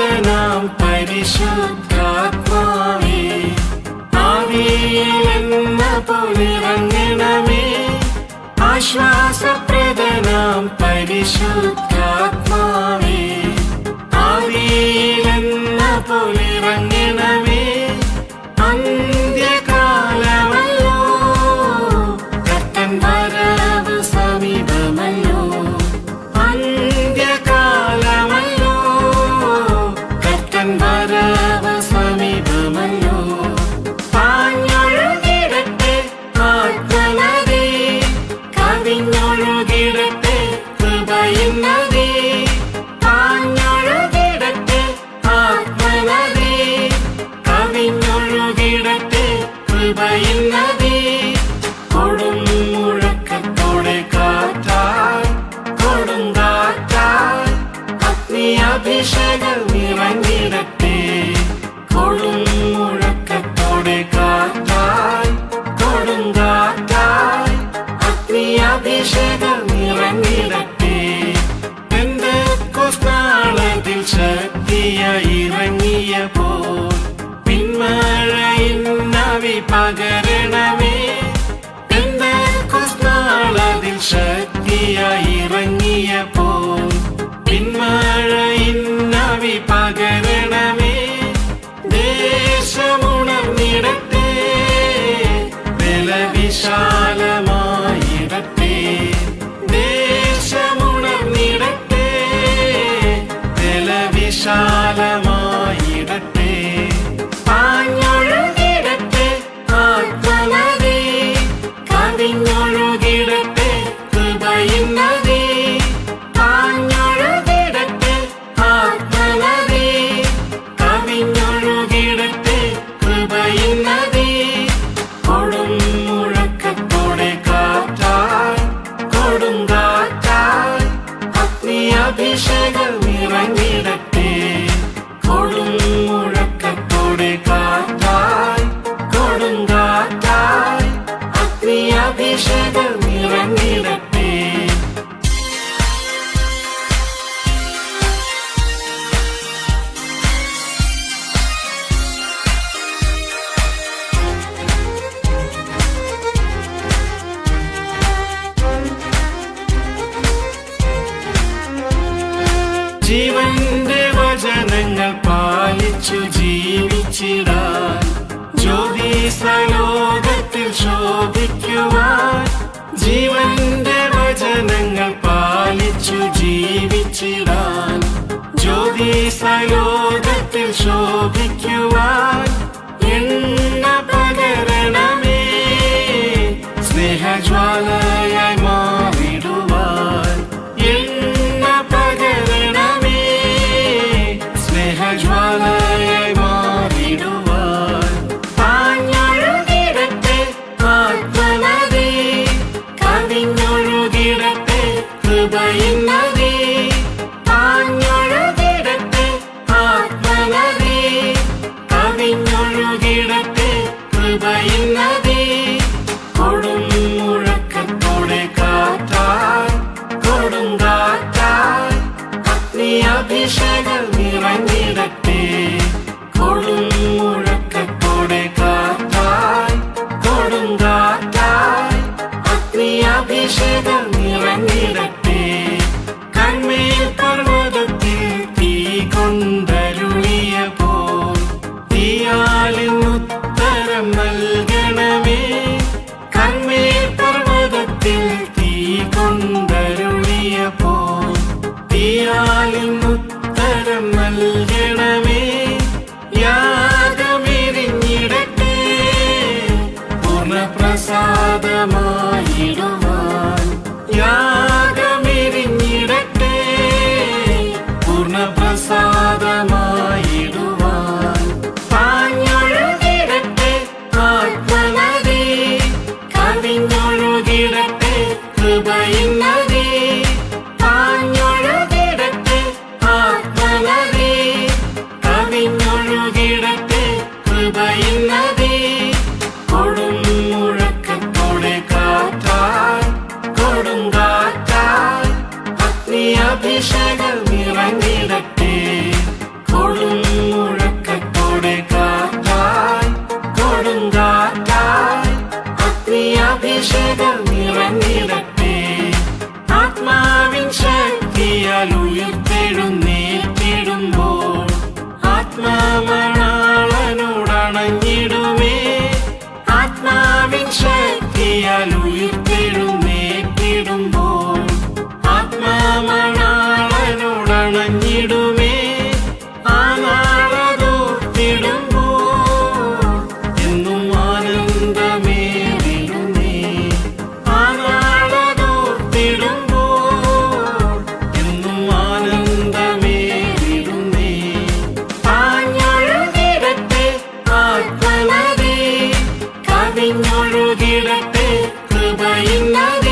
നാം പരിശുദ്ധാത്മാവേ. ആവിയിലെന്ന പോലിറങ്ങണമേ. ആശ്വാസപ്രദ നാം പരിശുദ്ധാത്മ അഭിഷേകം നിറഞ്ഞിടട്ടെ കൊടും മുഴക്കത്തോടെ കാറ്റായി കൊടുങ്കാറ്റായി അഗ്നി അഭിഷേകം നിറഞ്ഞിടട്ടെ എന്റെ കൊസ്നാളതിൽ ശക്തിയായി ഇറങ്ങിയപ്പോൾ പിന്മഴയിൽ നവി പകരണമേ. എന്റെ കൊസ്നാളതിൽ ശക്തിയായി বিশাল പ്രതീക്ഷകൾ നിറഞ്ഞിടട്ടെ ജീവന്റെ വചനങ്ങൾ പാലിച്ചു ജീവിച്ചിടാൻ. ജ്യോതി സലോകത്തിൽ ശോഭിക്ക. ജീവിച്ചിടാൻ ജ്യോതി സലോകത്തിൽ ശോഭിക്കുവാൻ എന്ന അഭിഷേകം നിറഞ്ഞിടട്ടേ praça. praça. കവിഞ്ഞൊഴുകിടട്ടെ കൃപയില്ലാതെ